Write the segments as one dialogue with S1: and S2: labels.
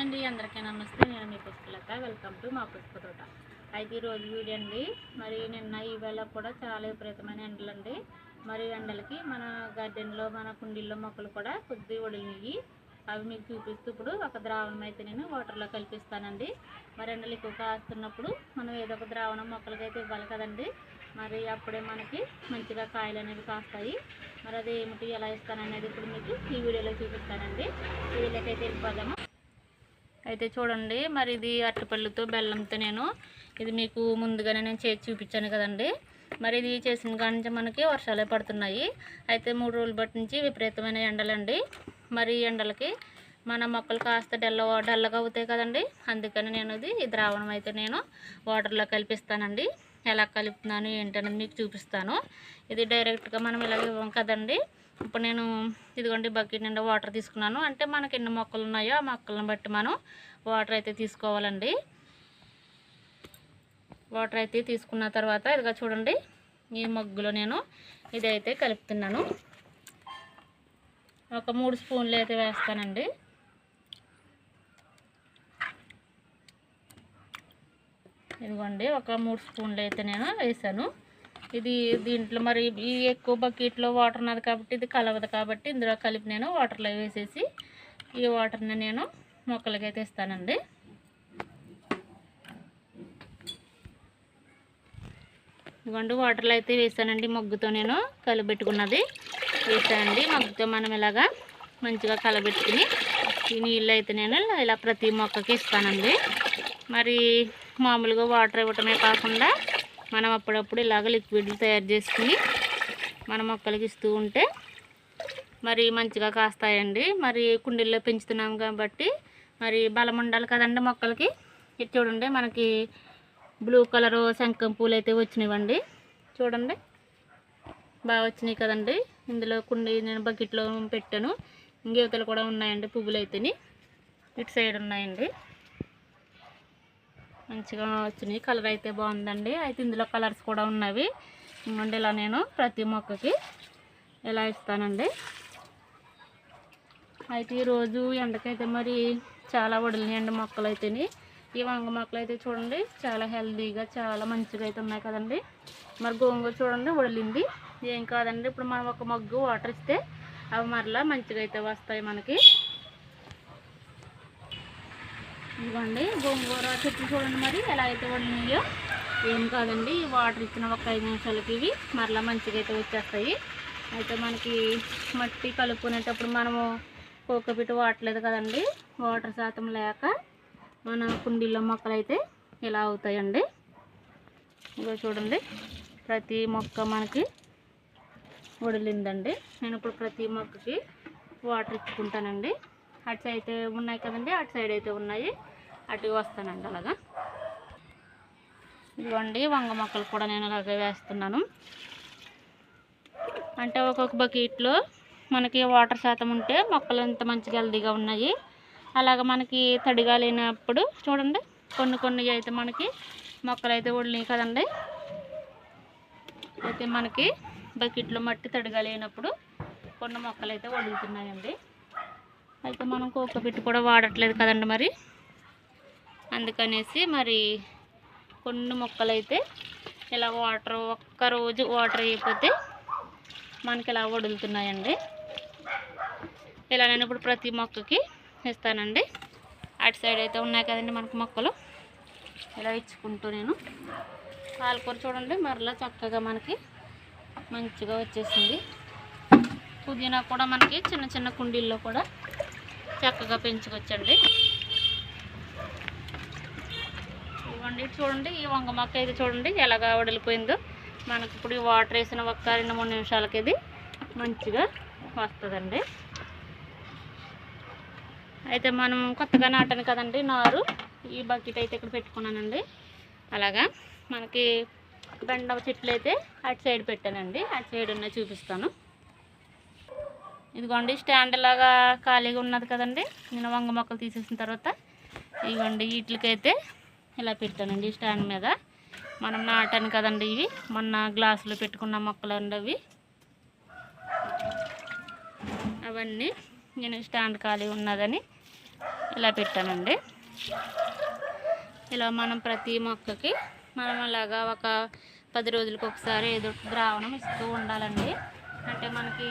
S1: Hi అండి అందరికీ నమస్తే. నేను మీ పుష్పలత. వెల్కమ్ టు మా పుష్ప తోట అయితే ఈరోజు వీడియో అండి. మరి నిన్న ఈవేళ కూడా చాలా విపరీతమైన ఎండలండి. మరి ఎండలకి మన గార్డెన్లో మన కుండీల్లో మొక్కలు కూడా కొద్ది ఒడిలినాయి. అవి మీకు చూపిస్తూ ఇప్పుడు ఒక ద్రావణం అయితే నేను వాటర్లో కల్పిస్తానండి. మరి ఎండలు ఎక్కువ కాస్తున్నప్పుడు మనం ఏదో ఒక ద్రావణం మొక్కలకి అయితే ఇవ్వాలి కదండి. మరి అప్పుడే మనకి మంచిగా కాయలు అనేవి కాస్తాయి. మరి అది ఏమిటి ఎలా ఇస్తాననేది ఇప్పుడు మీకు ఈ వీడియోలో చూపిస్తానండి. వీడియోలకైతే వెళ్ళిపోదాము. అయితే చూడండి మరి ఇది అరటిపళ్ళుతో బెల్లంతో నేను ఇది మీకు ముందుగానే నేను చేసి చూపించాను కదండి. మరి ఇది చేసిన కాడి నుంచి మనకి వర్షాలే పడుతున్నాయి. అయితే మూడు రోజులు బట్టి నుంచి విపరీతమైన ఎండలండి. మరి ఈ ఎండలకి మన మొక్కలు కాస్త డల్ల డల్లగా అవుతాయి కదండి. అందుకని నేను ఇది ఈ ద్రావణం అయితే నేను వాటర్లో కలిపిస్తానండి. ఎలా కలుపుతున్నాను ఏంటనేది మీకు చూపిస్తాను. ఇది డైరెక్ట్గా మనం ఇలాగ ఇవ్వం కదండి. ఇప్పుడు నేను ఇదిగోండి బకెట్ నిండా వాటర్ తీసుకున్నాను. అంటే మనకి ఎన్ని మొక్కలు ఉన్నాయో ఆ మొక్కలను బట్టి మనం వాటర్ అయితే తీసుకోవాలండి. వాటర్ అయితే తీసుకున్న తర్వాత ఇదిగా చూడండి ఈ మగ్గులో నేను ఇదైతే కలుపుతున్నాను. ఒక మూడు స్పూన్లు అయితే వేస్తానండి. ఇదిగోండి ఒక మూడు స్పూన్లు అయితే నేను వేసాను. ఇది దీంట్లో మరి ఈ ఎక్కువ బకెట్లో వాటర్ ఉన్నది కాబట్టి ఇది కలవదు కాబట్టి ఇందులో కలిపి నేను వాటర్లో వేసేసి ఈ వాటర్ని నేను మొక్కలకి అయితే ఇస్తానండి. ఇదిగోండి వాటర్లో అయితే వేసానండి మొగ్గుతో నేను కలబెట్టుకున్నది. వేసానండి మొగ్గుతో మనం ఇలాగా మంచిగా కలబెట్టుకుని ఈ నీళ్ళు అయితే నేను ఇలా ప్రతి మొక్కకి ఇస్తానండి. మరి మామూలుగా వాటర్ ఇవ్వటమే కాకుండా మనం అప్పుడప్పుడు ఇలాగ లిక్విడ్లు తయారు చేసుకుని మన మొక్కలకి ఇస్తూ ఉంటే మరి మంచిగా కాస్తాయండి. మరి కుండీల్లో పెంచుతున్నాం కాబట్టి మరి బలం ఉండాలి కదండి మొక్కలకి. ఇది చూడండి మనకి బ్లూ కలర్ శంఖం పూలు అయితే వచ్చినాయండి చూడండి. బాగా వచ్చినాయి కదండి. ఇందులో కుండీ నేను బకెట్లో పెట్టాను. ఇంకేవతలు కూడా ఉన్నాయండి పువ్వులు అయితేని ఇటు సైడ్ ఉన్నాయండి. మంచిగా వచ్చినాయి. కలర్ అయితే బాగుందండి. అయితే ఇందులో కలర్స్ కూడా ఉన్నవి. ఇంకోండి ఇలా నేను ప్రతి మొక్కకి ఇలా ఇస్తానండి. అయితే ఈరోజు ఎండకైతే మరి చాలా వడిలినాయండి మొక్కలు అయితేని ఈ వంగ మొక్కలు అయితే చూడండి చాలా హెల్దీగా చాలా మంచిగా అయితే ఉన్నాయి కదండి. మరి గోంగూర చూడండి వడిలింది. ఏం కాదండి ఇప్పుడు మనం ఒక మగ్గు వాటర్ ఇస్తే అవి మరలా మంచిగా అయితే వస్తాయి మనకి. ఇదిగోండి గోంగూర చెట్లు చూడండి మరి ఎలా అయితే వండినాయో. ఏం కాదండి వాటర్ ఇచ్చిన ఒక ఐదు నిమిషాలకి ఇవి మరలా మంచిగా అయితే వచ్చేస్తాయి. అయితే మనకి మట్టి కలుపుకునేటప్పుడు మనము కోకపిట్టు వాడలేదు కదండి. వాటర్ శాతం లేక మన కుండీల్లో మొక్కలు అయితే ఇలా అవుతాయండి. ఇగో చూడండి ప్రతి మొక్క మనకి వడిలిందండి నేను ఇప్పుడు ప్రతి మొక్కకి వాటర్ ఇచ్చుకుంటానండి. అటు సైడ్ అయితే ఉన్నాయి కదండి అటు సైడ్ అయితే ఉన్నాయి. అటు వస్తానండి అలాగా. ఇదిగోండి వంగ మొక్కలు కూడా నేను అలాగే వేస్తున్నాను. అంటే ఒక్కొక్క బకెట్లో మనకి వాటర్ శాతం ఉంటే మొక్కలు ఎంత మంచిగా హెల్దీగా ఉన్నాయి. అలాగ మనకి తడిగా లేనప్పుడు చూడండి కొన్ని కొన్ని అయితే మనకి మొక్కలు అయితే వడినాయి కదండి. అయితే మనకి బకెట్లో మట్టి తడిగా లేనప్పుడు కొన్ని మొక్కలు అయితే వడుగుతున్నాయండి అయితే మనం కుక్క పిట్టు కూడా వాడట్లేదు కదండి మరి. అందుకనేసి మరి కొన్ని మొక్కలు అయితే ఇలా వాటర్ ఒక్క రోజు వాటర్ అయిపోతే మనకి ఇలా వడులుతున్నాయండి ఇలా నేను ఇప్పుడు ప్రతి మొక్కకి ఇస్తానండి అటు సైడ్ అయితే ఉన్నాయి కదండి మనకు మొక్కలు. ఇలా ఇచ్చుకుంటూ నేను పాలకూర చూడండి మరలా చక్కగా మనకి మంచిగా వచ్చేసింది. పుదీనా కూడా మనకి చిన్న చిన్న కుండీల్లో కూడా చక్కగా పెంచుకొచ్చండి ఇటు చూడండి ఈ వంగ మొక్క అయితే చూడండి ఎలాగా వడిలిపోయిందో. మనకి ఇప్పుడు వాటర్ వేసిన ఒక్క రెండు మూడు నిమిషాలకి ఇది మంచిగా వస్తుందండి. అయితే మనం కొత్తగా నాటాను కదండి నారు. ఈ బకెట్ అయితే ఇక్కడ పెట్టుకున్నానండి. అలాగా మనకి బెండ చెట్లు అయితే అటు సైడ్ పెట్టానండి అటు సైడ్ ఉన్న చూపిస్తాను. ఇదిగోండి స్టాండ్ లాగా ఖాళీగా ఉన్నది కదండి. నేను వంగ మొక్కలు తీసేసిన తర్వాత ఇదిగోండి వీటికైతే ఇలా పెట్టానండి స్టాండ్ మీద. మనం నాటాను కదండి ఇవి. మొన్న గ్లాసులో పెట్టుకున్న మొక్కలు అండి అవి. అవన్నీ నేను స్టాండ్ ఖాళీ ఉన్నదని ఇలా పెట్టానండి. ఇలా మనం ప్రతి మొక్కకి మనం అలాగా ఒక పది రోజులకు ఒకసారి ఏదో ఒకటి ద్రావణం ఇస్తూ ఉండాలండి. అంటే మనకి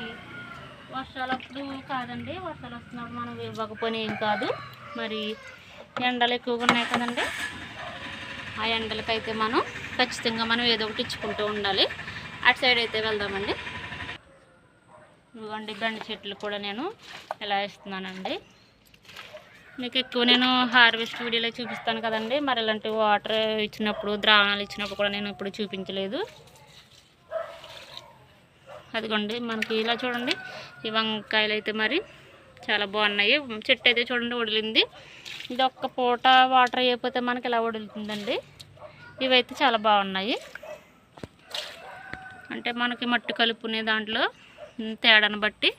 S1: వర్షాలప్పుడు కాదండి. వర్షాలు వస్తున్నప్పుడు మనం ఇవ్వకపోయినా ఏం కాదు. మరి ఎండలు ఎక్కువగా ఉన్నాయి కదండి. ఆ ఎండలకైతే మనం ఖచ్చితంగా మనం ఏదో ఒకటి ఇచ్చుకుంటూ ఉండాలి. అటు సైడ్ అయితే వెళ్దామండి. ఇదిగోండి బెండ చెట్లు కూడా నేను ఇలా ఇస్తున్నానండి మీకు ఎక్కువ నేను హార్వెస్ట్ వీడియోలో చూపిస్తాను కదండి. మరి ఇలాంటి వాటర్ ఇచ్చినప్పుడు ద్రావణాలు ఇచ్చినప్పుడు కూడా నేను ఇప్పుడు చూపించలేదు. అదిగోండి మనకి ఇలా చూడండి. ఈ వంకాయలు అయితే మరి చాలా బాగున్నాయి. చెట్టు అయితే చూడండి వడిలింది ఇది ఒక్క పూట వాటర్ అయిపోతే మనకి ఇలా వడులుతుందండి ఇవైతే చాలా బాగున్నాయి. అంటే మనకి మట్టి కలుపుకునే దాంట్లో తేడాను బట్టి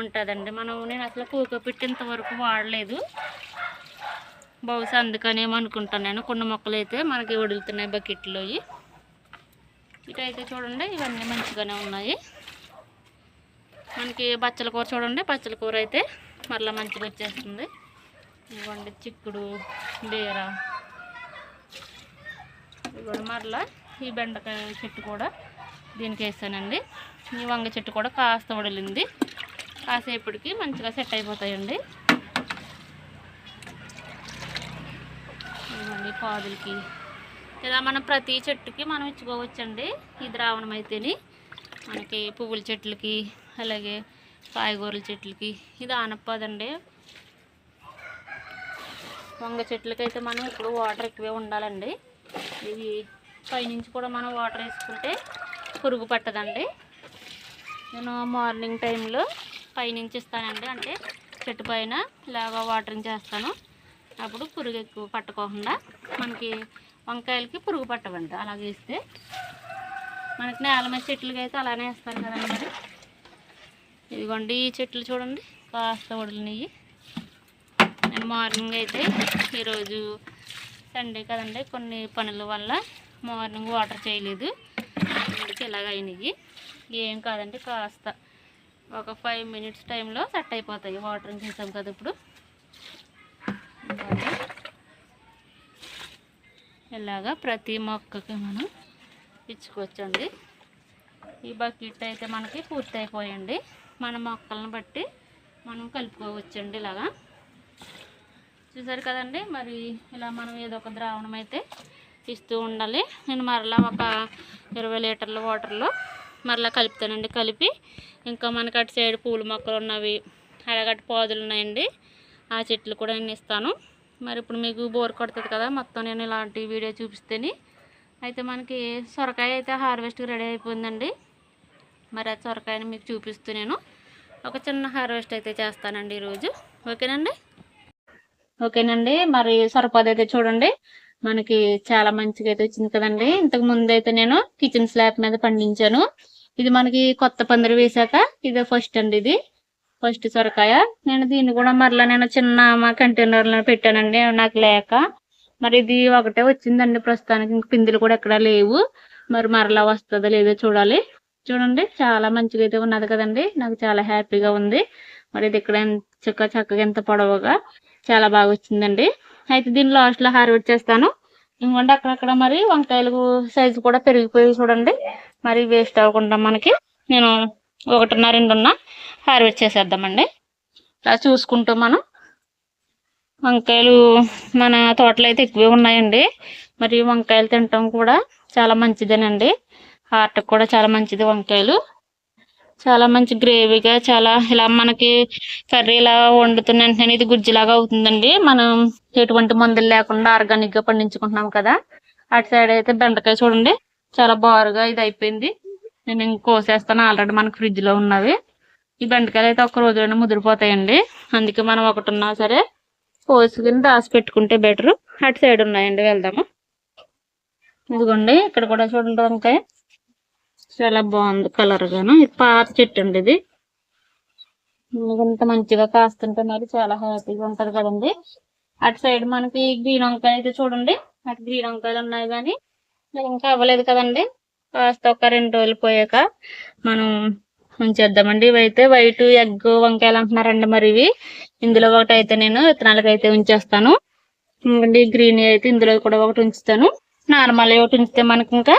S1: ఉంటుందండి. మనం నేను అసలు కూక పెట్టేంత వరకు వాడలేదు. బహుశా అందుకనేమో అనుకుంటాను నేను. కొన్ని మొక్కలు అయితే మనకి వడులుతున్నాయి బకెట్లో ఇటు అయితే చూడండి ఇవన్నీ మంచిగానే ఉన్నాయి. మనకి బచ్చల కూర చూడండి బచ్చల కూర అయితే మరలా మంచిగా వచ్చేస్తుంది. ఇవ్వండి చిక్కుడు బీర. ఇవ్వండి మరలా ఈ బెండకాయ చెట్టు కూడా దీనికి వేసానండి. ఈ వంగ చెట్టు కూడా కాస్త వడిలింది. కాసేపటికి మంచిగా సెట్ అయిపోతాయండి. ఇవ్వండి పాదులకి. ఇలా మనం ప్రతి చెట్టుకి మనం ఇచ్చుకోవచ్చండి. ఈ ద్రావణం అయితేని. మనకి పువ్వుల చెట్లకి అలాగే కాయగూరల చెట్లకి. ఇది ఆనప్పదండి వంగ చెట్లకైతే మనం ఇప్పుడు వాటర్ ఎక్కువే ఉండాలండి. ఇవి పైనుంచి కూడా మనం వాటర్ వేసుకుంటే పురుగు పట్టదండి. నేను మార్నింగ్ టైంలో పైనుంచి ఇస్తానండి. అంటే చెట్టు పైన ఇలాగ వాటరింగ్ చేస్తాను. అప్పుడు పురుగు ఎక్కువ పట్టకోకుండా మనకి వంకాయలకి పురుగు పట్టవండి. అలాగే ఇస్తే మనకి నేల మీద చెట్లకి అయితే అలానే వేస్తారు కదండి మరి. ఇదిగోండి ఈ చెట్లు చూడండి కాస్త వడిలినవి నేను మార్నింగ్ అయితే ఈరోజు సండే కదండి కొన్ని పనుల వల్ల మార్నింగ్ వాటర్ చేయలేదు. అందుకే ఇలాగ అయినాయి. ఏం కాదండి కాస్త ఒక ఫైవ్ మినిట్స్ టైంలో సెట్ అయిపోతాయి. వాటరింగ్ చేసాం కదా ఇప్పుడు. ఇలాగా ప్రతి మొక్కకి మనం ఇచ్చుకోవచ్చండి. ఈ బకెట్ అయితే మనకి పూర్తి అయిపోయండి మన మొక్కలను బట్టి మనం కలుపుకోవచ్చండి ఇలాగా. చూసారు కదండి మరి ఇలా మనం ఏదో ఒక ద్రావణం అయితే ఇస్తూ ఉండాలి. నేను మరలా ఒక ఇరవై లీటర్ల వాటర్లో మరలా కలుపుతానండి. కలిపి ఇంకా మనకి అటు సైడ్ పూల మొక్కలు ఉన్నవి అలాగట్టు పాదులు ఉన్నాయండి. ఆ చెట్లు కూడా నేను ఇస్తాను. మరి ఇప్పుడు మీకు బోర్ కొడుతుంది కదా మొత్తం నేను ఇలాంటి వీడియో చూపిస్తేని. అయితే మనకి సొరకాయ అయితే హార్వెస్ట్కి రెడీ అయిపోయిందండి. మరి ఆ సొరకాయని మీకు చూపిస్తూ నేను ఒక చిన్న హార్వెస్ట్ అయితే చేస్తానండి ఈరోజు. ఓకేనండి? ఓకేనండి. మరి సొరపాదు అయితే చూడండి. మనకి చాలా మంచిగా అయితే వచ్చింది కదండి. ఇంతకు ముందు అయితే నేను కిచెన్ స్లాబ్ మీద పండించాను. ఇది మనకి కొత్త పందిరి వేసాక ఇదే ఫస్ట్ అండి ఇది. ఫస్ట్ సొరకాయ. నేను దీన్ని కూడా మరలా నేను చిన్న మా కంటైనర్లో పెట్టానండి. నాకు లేక. మరి ఇది ఒకటే వచ్చిందండి ప్రస్తుతానికి. ఇంక పిందులు కూడా ఎక్కడా లేవు. మరి మరలా వస్తుందో లేదో చూడాలి. చూడండి చాలా మంచిగా అయితే ఉన్నది కదండి. నాకు చాలా హ్యాపీగా ఉంది. మరి ఇది ఇక్కడ ఎంత చక్క చక్కగా ఎంత పొడవుగా చాలా బాగా వచ్చిందండి అయితే దీన్ని లాస్ట్లో హార్వెస్ట్ చేస్తాను. ఇంకోండి అక్కడక్కడ మరి వంకాయలు సైజు కూడా పెరిగిపోయి చూడండి. మరి వేస్ట్ అవ్వకుండా మనకి నేను ఒకటిన్నర రెండున్న హార్వెస్ట్ చేసేద్దామండి. ఇలా చూసుకుంటూ మనం వంకాయలు మన తోటలో అయితే ఎక్కువే ఉన్నాయండి. మరి వంకాయలు తినటం కూడా చాలా మంచిదేనండి. హార్ట్కి కూడా చాలా మంచిది వంకాయలు. చాలా మంచి గ్రేవీగా చాలా ఇలా మనకి కర్రీ ఇలా వండుతున్న వెంటనే ఇది గుజ్జులాగా అవుతుందండి. మనం ఎటువంటి మందులు లేకుండా ఆర్గానిక్గా పండించుకుంటున్నాం కదా. అటు సైడ్ అయితే బెండకాయ చూడండి చాలా బారుగా ఇది అయిపోయింది. నేను కోసేస్తాను ఆల్రెడీ మనకు ఫ్రిడ్జ్లో ఉన్నవి. ఈ బెండకాయలు అయితే ఒక రోజులోనే ముదిరిపోతాయండి. అందుకే మనం ఒకటి ఉన్నా సరే కోసుకుని దాచి పెట్టుకుంటే బెటర్. అటు సైడ్ ఉన్నాయండి వెళ్దాము. ఇదిగోండి ఇక్కడ కూడా చూడండి వంకాయ. చాలా బాగుంది కలర్ గాను. ఇది పాత చెట్టు అండి ఇది. ఇంత మంచిగా కాస్తుంటే మరి చాలా హ్యాపీగా ఉంటది కదండి. అటు సైడ్ మనకి గ్రీన్ వంకాయ అయితే చూడండి. అటు గ్రీన్ వంకాయలు ఉన్నాయి కానీ ఇంకా అవ్వలేదు కదండి. కాస్త ఒక రెండు రోజులు పోయాక మనం ఉంచేద్దామండి ఇవైతే వైట్ ఎగ్ వంకాయలు అంటున్నారండి మరి ఇవి. ఇందులో ఒకటి అయితే నేను విత్తనాలకు అయితే ఉంచేస్తాను. ఇంకండి గ్రీన్ అయితే ఇందులో కూడా ఒకటి ఉంచుతాను. నార్మల్ ఒకటి ఉంచితే మనకి ఇంకా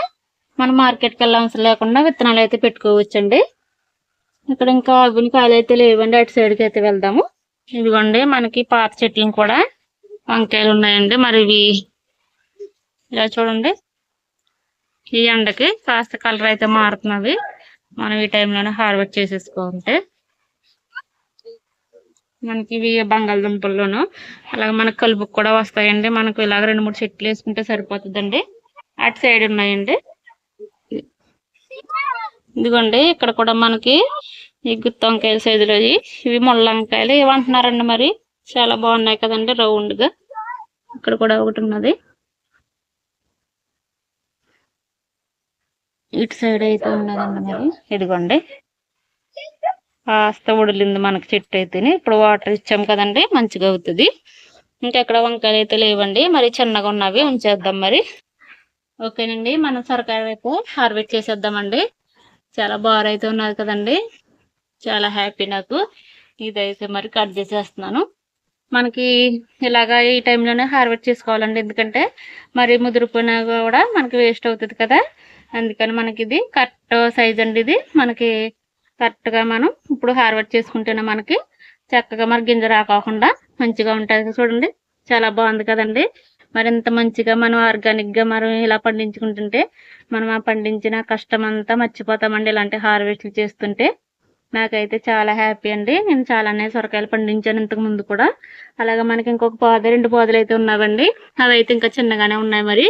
S1: మనం మార్కెట్కి వెళ్ళాల్సిన లేకుండా విత్తనాలు అయితే పెట్టుకోవచ్చండి. ఇక్కడ ఇంకా అవిని కాయలు అయితే లేవండి. అటు సైడ్కి అయితే వెళ్దాము. ఇదిగోండి మనకి పాత చెట్లు కూడా వంకాయలు ఉన్నాయండి. మరి ఇవి ఇలా చూడండి. ఈ ఎండకి కాస్త కలర్ అయితే మారుతున్నవి. మనం ఈ టైంలోనే హార్వెస్ట్ చేసేసుకోవాలంటే. మనకి ఇవి బంగాళదుంపల్లోను అలాగే మనకు కలుపుకు కూడా వస్తాయండి. మనకు ఇలాగ రెండు మూడు చెట్లు వేసుకుంటే సరిపోతుందండి. అటు సైడ్ ఉన్నాయండి. ఇదిగోండి ఇక్కడ కూడా మనకి ఈ గుత్తి వంకాయల సైజులో ఇవి. ముళ్ళ వంకాయలు. ఏమంటున్నారండి మరి. చాలా బాగున్నాయి కదండి రౌండ్గా ఇక్కడ కూడా ఒకటి ఉన్నది. ఇటు సైడ్ అయితే ఉన్నదండి మరి. ఇదిగోండి. కాస్త ఉడిలింది మనకి చెట్టు అయితేనే. ఇప్పుడు వాటర్ ఇచ్చాం కదండి మంచిగా అవుతుంది. ఇంకెక్కడ వంకాయలు అయితే లేవండి. మరి చిన్నగా ఉన్నవి ఉంచేద్దాం మరి. ఓకేనండి మనం సొరకాయ అయితే హార్వెస్ట్ చేసేద్దామండి. చాలా బాగా అయితే ఉన్నది కదండి. చాలా హ్యాపీ నాకు. ఇదైతే మరి కట్ చేసేస్తున్నాను. మనకి ఇలాగా ఈ టైంలోనే హార్వెస్ట్ చేసుకోవాలండి. ఎందుకంటే మరి ముదిరిపోయినా కూడా మనకి వేస్ట్ అవుతుంది కదా. అందుకని మనకి ఇది కరెక్ట్ సైజ్ అండి ఇది. మనకి కరెక్ట్గా మనం ఇప్పుడు హార్వెస్ట్ చేసుకుంటేనే మనకి చక్కగా మరి గింజ రాకోకుండా మంచిగా ఉంటుంది చూడండి చాలా బాగుంది కదండి. మరి ఇంత మంచిగా మనం ఆర్గానిక్గా మనం ఇలా పండించుకుంటుంటే మనం ఆ పండించిన కష్టం అంతా మర్చిపోతామండి ఇలాంటి హార్వెస్ట్లు చేస్తుంటే. నాకైతే చాలా హ్యాపీ అండి. నేను చాలానే సొరకాయలు పండించాను ఇంతకు ముందు కూడా. అలాగే మనకి ఇంకొక పాద రెండు పాదలు అయితే ఉన్నావండి. అవి అయితే ఇంకా చిన్నగానే ఉన్నాయి మరి.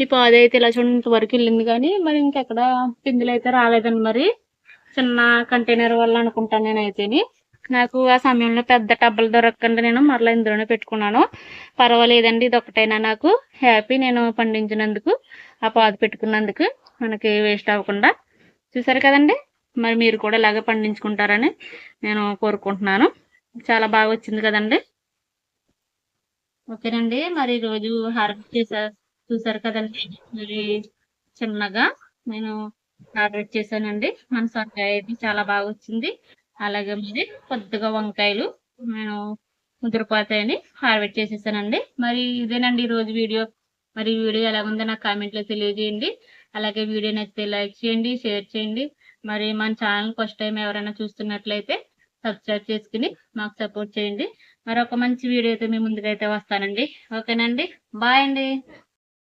S1: ఈ పాద అయితే ఇలా చూడండి ఇంతవరకు వెళ్ళింది కానీ మరి ఇంకెక్కడ పిందులు అయితే రాలేదండి మరి. చిన్న కంటైనర్ వల్ల అనుకుంటాను నేనైతేని. నాకు ఆ సమయంలో పెద్ద టబ్బలు దొరకకుండా. నేను మరలా ఇందులోనే పెట్టుకున్నాను. పర్వాలేదండి ఇది ఒకటైనా నాకు. హ్యాపీ నేను పండించినందుకు ఆ పాదు పెట్టుకున్నందుకు మనకి వేస్ట్ అవ్వకుండా. చూసారు కదండి? మరి మీరు కూడా ఇలాగే పండించుకుంటారని నేను కోరుకుంటున్నాను. చాలా బాగా వచ్చింది కదండి? ఓకేనండి మరి రోజు హార్వెస్ట్ చేసా చూసారు కదండి? మరి చిన్నగా నేను హార్వెస్ట్ చేశానండి. మన సొరకాయ అయితే చాలా బాగా వచ్చింది. అలాగే మరి కొద్దిగా వంకాయలు నేను ముద్రపోతాయని హార్వెస్ట్ చేసేసానండి. మరి ఇదేనండి ఈ రోజు వీడియో. మరి వీడియో ఎలా ఉందో నాకు కామెంట్లో తెలియజేయండి. అలాగే వీడియో నచ్చితే లైక్ చేయండి షేర్ చేయండి. మరి మన ఛానల్ ఫస్ట్ టైం ఎవరైనా చూస్తున్నట్లయితే సబ్స్క్రైబ్ చేసుకుని మాకు సపోర్ట్ చేయండి. మరి ఒక మంచి వీడియో అయితే మీ ముందుకైతే వస్తానండి. ఓకేనండి. బాయ్ అండి.